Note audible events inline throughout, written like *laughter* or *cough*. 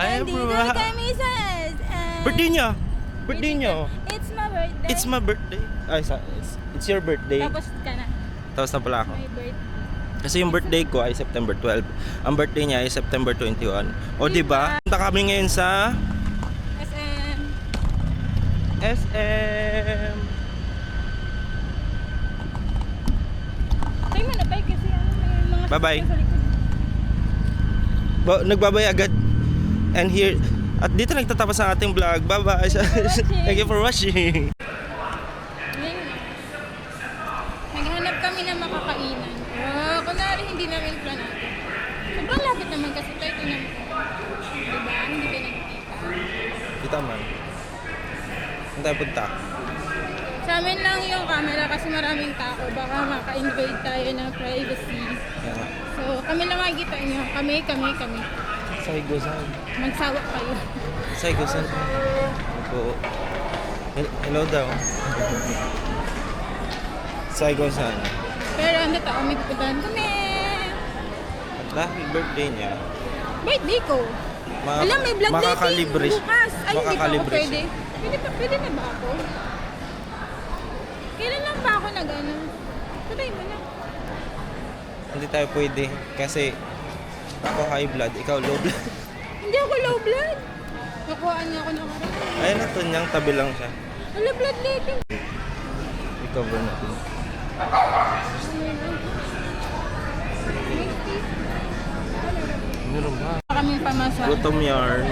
Ay, Nandito bro. na kami sa. Birthday niya. Birthday niya. oh. It's my birthday. It's my birthday. Ay, sa, it's, it's your birthday. Tapos ka na. Tapos na pala ako. My birthday. Kasi yung birthday ko ay September 12. Ang birthday niya ay September 21. O di ba? Punta kami ngayon sa SM. SM. Tayo bike kasi ano, may mga Bye-bye. Ba- nagbabay agad. And here at dito nagtatapos ang ating vlog. Bye-bye. *laughs* Thank you for watching. Naghanap kami ng makakainan. Oh, kunwari hindi namin planado. Sobrang lapit naman kasi tayo. Ito naman. Diba? Hindi kayo nagkikita. Dito man. Saan tayo punta? Sa amin lang yung camera kasi maraming tao. Baka maka-invade tayo ng privacy. Yeah. So, kami lang makikita nyo. Kami, kami, kami. Saigosan. Magsawa kayo. Saigosan. Oo. Hel- Hello daw. Saigosan. Pero ano tao, may pupuntahan kami. At dahil birthday niya, Birthday ko. Maka- Alam, may vlog makakalibre dating bukas. Ay, hindi pa ako pwede. Pwede, pa, pwede na ba ako? Kailan lang ba ako nag ano? Patay mo na. hindi tayo pwede kasi ako high blood, ikaw low blood. *laughs* Hindi ako low blood. Nakuhaan niya ako ng karami. Ayun na to, niyang tabi lang siya. Wala blood dating. I-cover natin. Meron ba? Kaming pamasa. Gutom yarn.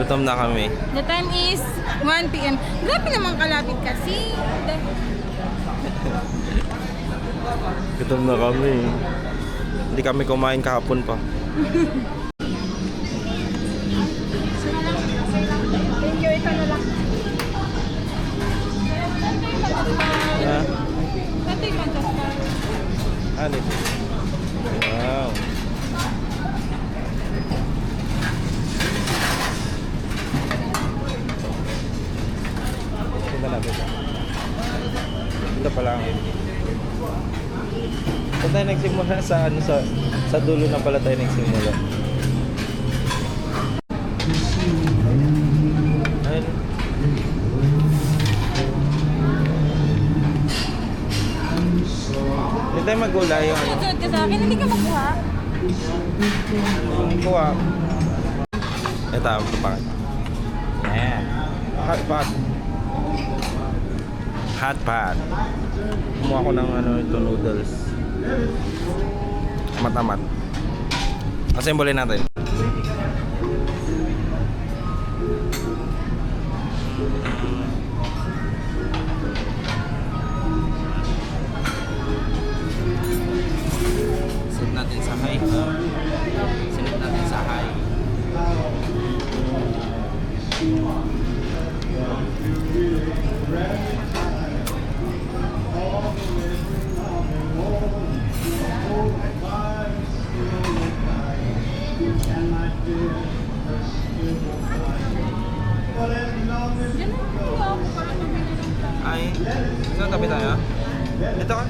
Gutom na kami. The time is 1 p.m. Grabe naman kalapit kasi. *laughs* Gutom na kami. Hindi kami kumain kahapon pa. Ano? Wow. Ito na lang ito. Ito pa lang. Saan tayo nagsimula sa ano sa sa dulo na pala tayo nagsimula. Ayun. Hindi tayo magulay yung ano. Sunod ka sa akin, hindi ka makuha. Kuha. Ito, ito pa. Yan. Hot pot. Hot pot. Kumuha ko ng ano ito noodles. Amat-amat. Assemble natin. 食べたよ。寝た。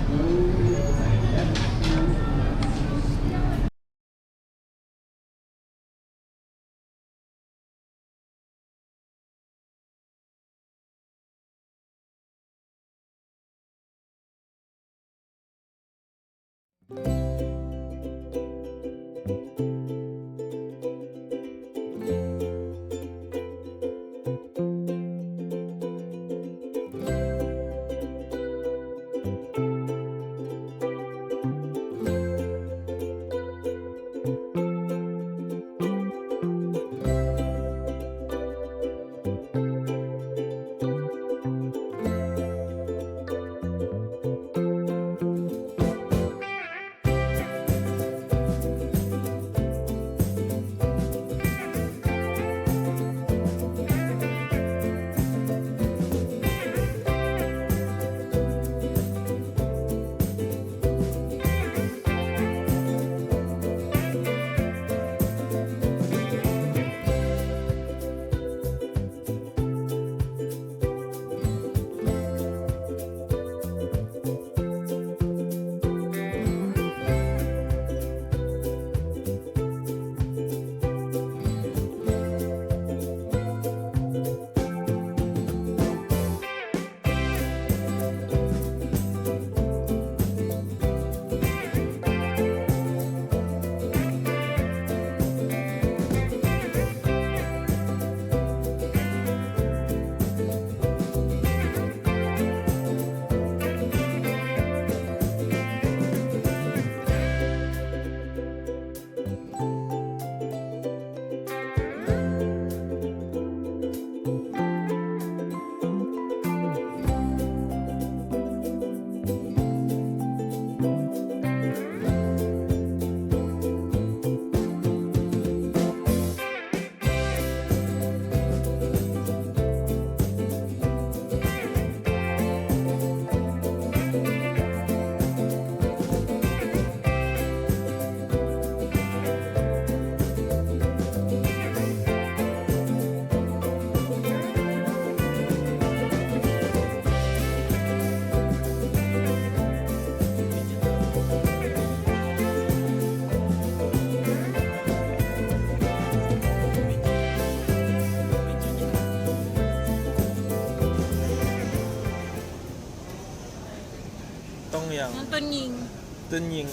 Tunying. Tunying.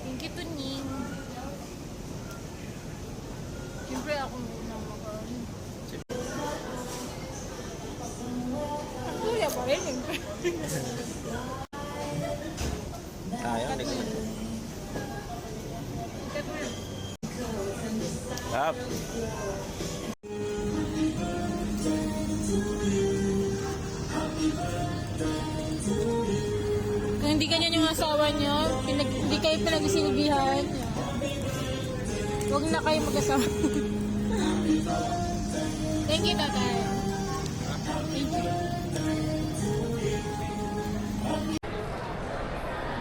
Thank you. Siyempre ako muna makaroni. Ang kuya pa rin. Sayang, di ko. Up. Hindi ganyan yung asawa niyo, pinag, hindi kayo pinag-isilbihan, huwag na kayo mag-asawa. *laughs* Thank you, tatay. Thank you.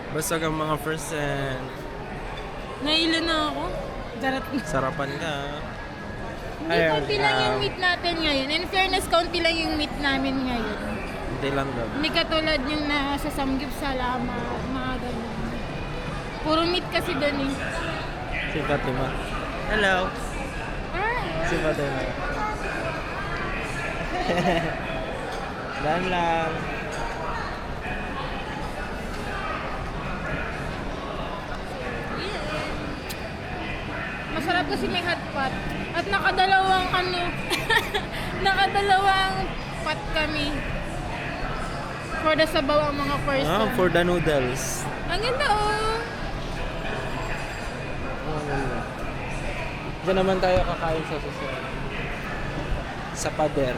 Basta ang mga percent. Nailo na ako. Darat na. Sarapan ka. Hindi, Ayun, konti lang yung um, meat natin ngayon. In fairness, konti lang yung meat namin ngayon. Hindi lang daw. Hindi katulad yung nasa samgyup sa lama, mga ganun. Puro meat kasi doon eh. Si Fatima. Hello. Ah, Si Fatima. *laughs* Dan lang. Masarap kasi may hot pot. At nakadalawang ano, *laughs* nakadalawang pot kami. For the sabaw ang mga person. Ah, for the noodles. Ang ganda oh. Diyan naman tayo kakain sa susunod. Sa pader.